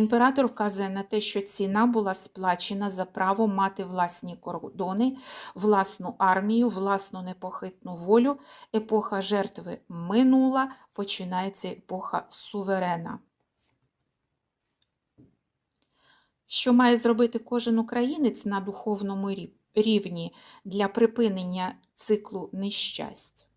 Імператор вказує на те, що ціна була сплачена за право мати власні кордони, власну армію, власну непохитну волю. Епоха жертви минула, починається епоха суверена. Що має зробити кожен українець на духовному рівні для припинення циклу нещасть?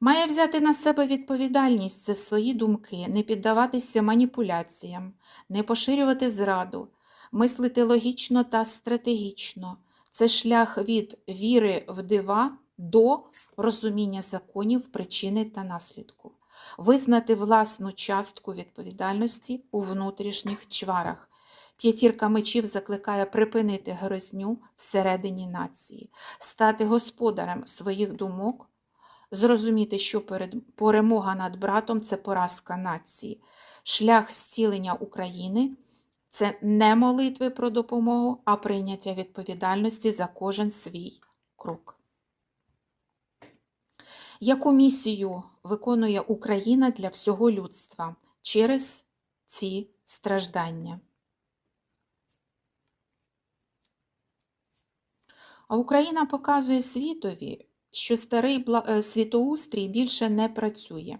Має взяти на себе відповідальність за свої думки, не піддаватися маніпуляціям, не поширювати зраду, мислити логічно та стратегічно. Це шлях від віри в дива до розуміння законів, причини та наслідку. Визнати власну частку відповідальності у внутрішніх чварах. П'ятірка мечів закликає припинити грозню всередині нації, стати господарем своїх думок, зрозуміти, що перемога над братом це поразка нації. Шлях зцілення України це не молитви про допомогу, а прийняття відповідальності за кожен свій крок. Яку місію виконує Україна для всього людства через ці страждання? А Україна показує світові, що старий е, світоустрій більше не працює,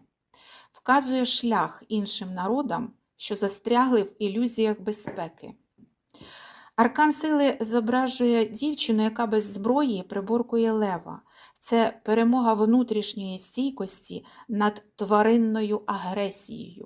вказує шлях іншим народам, що застрягли в ілюзіях безпеки. Аркан сили зображує дівчину, яка без зброї приборкує лева. Це перемога внутрішньої стійкості над тваринною агресією.